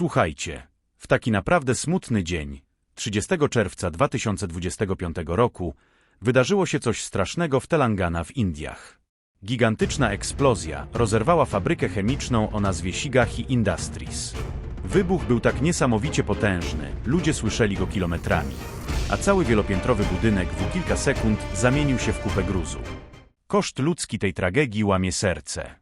Słuchajcie, w taki naprawdę smutny dzień, 30 czerwca 2025 roku, wydarzyło się coś strasznego w Telangana w Indiach. Gigantyczna eksplozja rozerwała fabrykę chemiczną o nazwie Shigahi Industries. Wybuch był tak niesamowicie potężny, ludzie słyszeli go kilometrami, a cały wielopiętrowy budynek w kilka sekund zamienił się w kupę gruzu. Koszt ludzki tej tragedii łamie serce.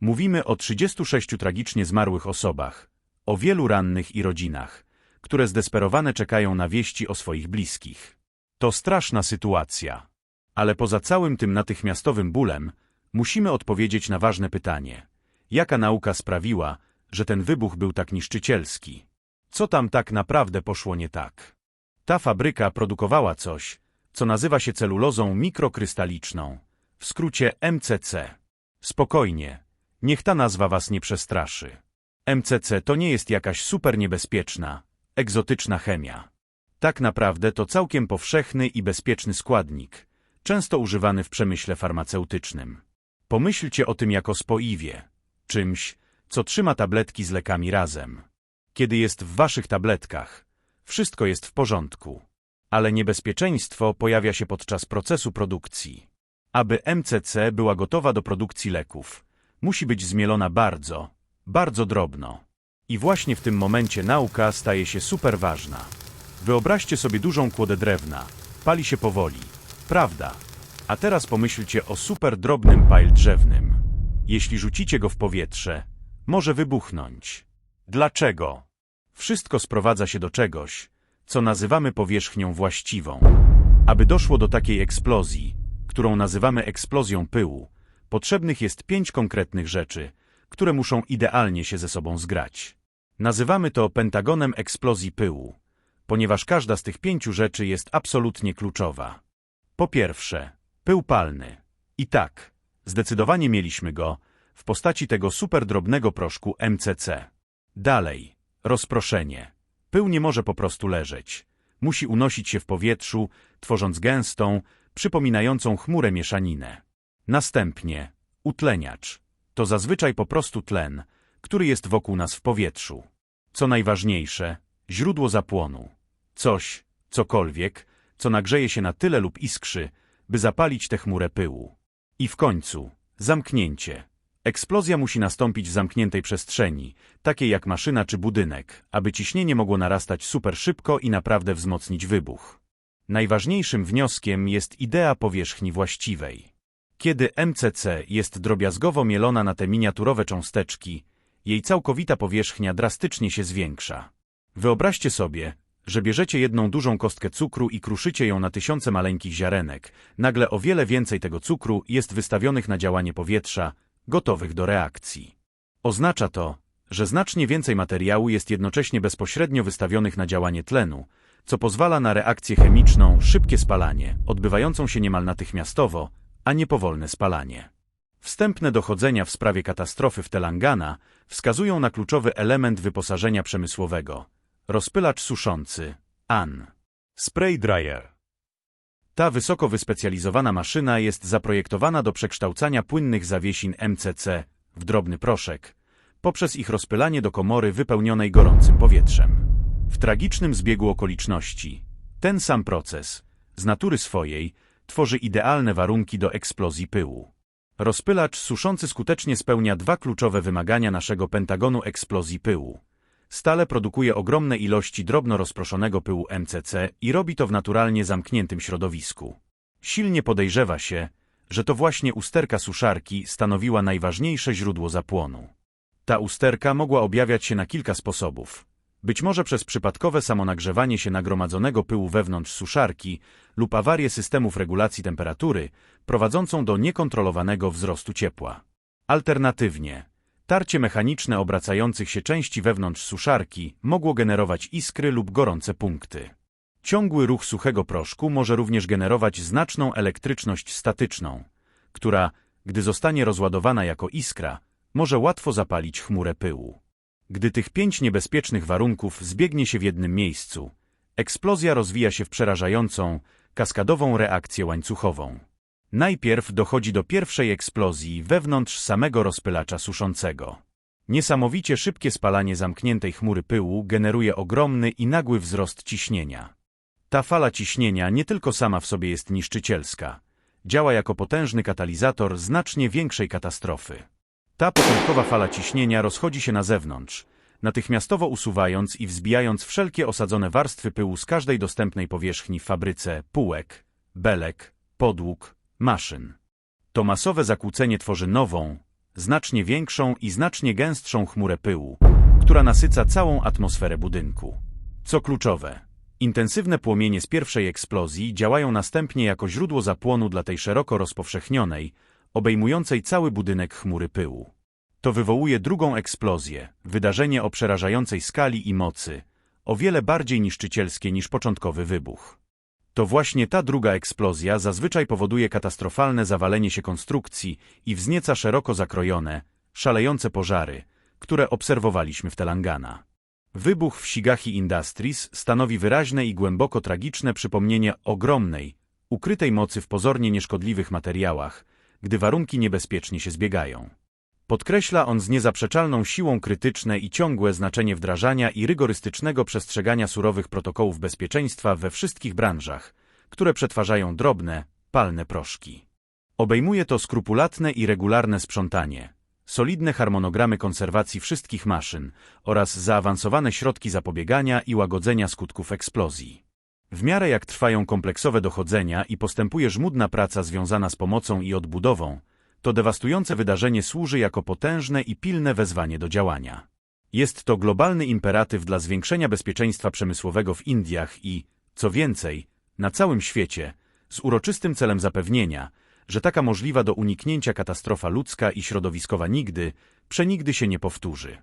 Mówimy o 36 tragicznie zmarłych osobach, o wielu rannych i rodzinach, które zdesperowane czekają na wieści o swoich bliskich. To straszna sytuacja. Ale poza całym tym natychmiastowym bólem, musimy odpowiedzieć na ważne pytanie. Jaka nauka sprawiła, że ten wybuch był tak niszczycielski? Co tam tak naprawdę poszło nie tak? Ta fabryka produkowała coś, co nazywa się celulozą mikrokrystaliczną, w skrócie MCC. Spokojnie, niech ta nazwa was nie przestraszy. MCC to nie jest jakaś super niebezpieczna, egzotyczna chemia. Tak naprawdę to całkiem powszechny i bezpieczny składnik, często używany w przemyśle farmaceutycznym. Pomyślcie o tym jako spoiwie, czymś, co trzyma tabletki z lekami razem. Kiedy jest w waszych tabletkach, wszystko jest w porządku. Ale niebezpieczeństwo pojawia się podczas procesu produkcji. Aby MCC była gotowa do produkcji leków, musi być zmielona bardzo, bardzo drobno. I właśnie w tym momencie nauka staje się super ważna. Wyobraźcie sobie dużą kłodę drewna. Pali się powoli. Prawda. A teraz pomyślcie o super drobnym pile drzewnym. Jeśli rzucicie go w powietrze, może wybuchnąć. Dlaczego? Wszystko sprowadza się do czegoś, co nazywamy powierzchnią właściwą. Aby doszło do takiej eksplozji, którą nazywamy eksplozją pyłu, potrzebnych jest pięć konkretnych rzeczy, które muszą idealnie się ze sobą zgrać. Nazywamy to pentagonem eksplozji pyłu, ponieważ każda z tych pięciu rzeczy jest absolutnie kluczowa. Po pierwsze, pył palny. I tak, zdecydowanie mieliśmy go w postaci tego superdrobnego proszku MCC. Dalej, rozproszenie. Pył nie może po prostu leżeć. Musi unosić się w powietrzu, tworząc gęstą, przypominającą chmurę mieszaninę. Następnie, utleniacz. To zazwyczaj po prostu tlen, który jest wokół nas w powietrzu. Co najważniejsze, źródło zapłonu. Coś, cokolwiek, co nagrzeje się na tyle lub iskrzy, by zapalić tę chmurę pyłu. I w końcu, zamknięcie. Eksplozja musi nastąpić w zamkniętej przestrzeni, takiej jak maszyna czy budynek, aby ciśnienie mogło narastać super szybko i naprawdę wzmocnić wybuch. Najważniejszym wnioskiem jest idea powierzchni właściwej. Kiedy MCC jest drobiazgowo mielona na te miniaturowe cząsteczki, jej całkowita powierzchnia drastycznie się zwiększa. Wyobraźcie sobie, że bierzecie jedną dużą kostkę cukru i kruszycie ją na tysiące maleńkich ziarenek. Nagle o wiele więcej tego cukru jest wystawionych na działanie powietrza, gotowych do reakcji. Oznacza to, że znacznie więcej materiału jest jednocześnie bezpośrednio wystawionych na działanie tlenu, co pozwala na reakcję chemiczną, szybkie spalanie, odbywającą się niemal natychmiastowo, a nie powolne spalanie. Wstępne dochodzenia w sprawie katastrofy w Telangana wskazują na kluczowy element wyposażenia przemysłowego – rozpylacz suszący, AN. Spray dryer. Ta wysoko wyspecjalizowana maszyna jest zaprojektowana do przekształcania płynnych zawiesin MCC w drobny proszek, poprzez ich rozpylanie do komory wypełnionej gorącym powietrzem. W tragicznym zbiegu okoliczności, ten sam proces, z natury swojej, tworzy idealne warunki do eksplozji pyłu. Rozpylacz suszący skutecznie spełnia dwa kluczowe wymagania naszego pentagonu eksplozji pyłu. Stale produkuje ogromne ilości drobno rozproszonego pyłu MCC i robi to w naturalnie zamkniętym środowisku. Silnie podejrzewa się, że to właśnie usterka suszarki stanowiła najważniejsze źródło zapłonu. Ta usterka mogła objawiać się na kilka sposobów. Być może przez przypadkowe samonagrzewanie się nagromadzonego pyłu wewnątrz suszarki lub awarię systemów regulacji temperatury, prowadzącą do niekontrolowanego wzrostu ciepła. Alternatywnie, tarcie mechaniczne obracających się części wewnątrz suszarki mogło generować iskry lub gorące punkty. Ciągły ruch suchego proszku może również generować znaczną elektryczność statyczną, która, gdy zostanie rozładowana jako iskra, może łatwo zapalić chmurę pyłu. Gdy tych pięć niebezpiecznych warunków zbiegnie się w jednym miejscu, eksplozja rozwija się w przerażającą, kaskadową reakcję łańcuchową. Najpierw dochodzi do pierwszej eksplozji wewnątrz samego rozpylacza suszącego. Niesamowicie szybkie spalanie zamkniętej chmury pyłu generuje ogromny i nagły wzrost ciśnienia. Ta fala ciśnienia nie tylko sama w sobie jest niszczycielska, działa jako potężny katalizator znacznie większej katastrofy. Ta początkowa fala ciśnienia rozchodzi się na zewnątrz, natychmiastowo usuwając i wzbijając wszelkie osadzone warstwy pyłu z każdej dostępnej powierzchni w fabryce półek, belek, podłóg, maszyn. To masowe zakłócenie tworzy nową, znacznie większą i znacznie gęstszą chmurę pyłu, która nasyca całą atmosferę budynku. Co kluczowe, intensywne płomienie z pierwszej eksplozji działają następnie jako źródło zapłonu dla tej szeroko rozpowszechnionej, obejmującej cały budynek chmury pyłu. To wywołuje drugą eksplozję, wydarzenie o przerażającej skali i mocy, o wiele bardziej niszczycielskie niż początkowy wybuch. To właśnie ta druga eksplozja zazwyczaj powoduje katastrofalne zawalenie się konstrukcji i wznieca szeroko zakrojone, szalejące pożary, które obserwowaliśmy w Telangana. Wybuch w Shigahi Industries stanowi wyraźne i głęboko tragiczne przypomnienie ogromnej, ukrytej mocy w pozornie nieszkodliwych materiałach, gdy warunki niebezpiecznie się zbiegają. Podkreśla on z niezaprzeczalną siłą krytyczne i ciągłe znaczenie wdrażania i rygorystycznego przestrzegania surowych protokołów bezpieczeństwa we wszystkich branżach, które przetwarzają drobne, palne proszki. Obejmuje to skrupulatne i regularne sprzątanie, solidne harmonogramy konserwacji wszystkich maszyn oraz zaawansowane środki zapobiegania i łagodzenia skutków eksplozji. W miarę jak trwają kompleksowe dochodzenia i postępuje żmudna praca związana z pomocą i odbudową, to dewastujące wydarzenie służy jako potężne i pilne wezwanie do działania. Jest to globalny imperatyw dla zwiększenia bezpieczeństwa przemysłowego w Indiach i, co więcej, na całym świecie, z uroczystym celem zapewnienia, że taka możliwa do uniknięcia katastrofa ludzka i środowiskowa nigdy, przenigdy się nie powtórzy.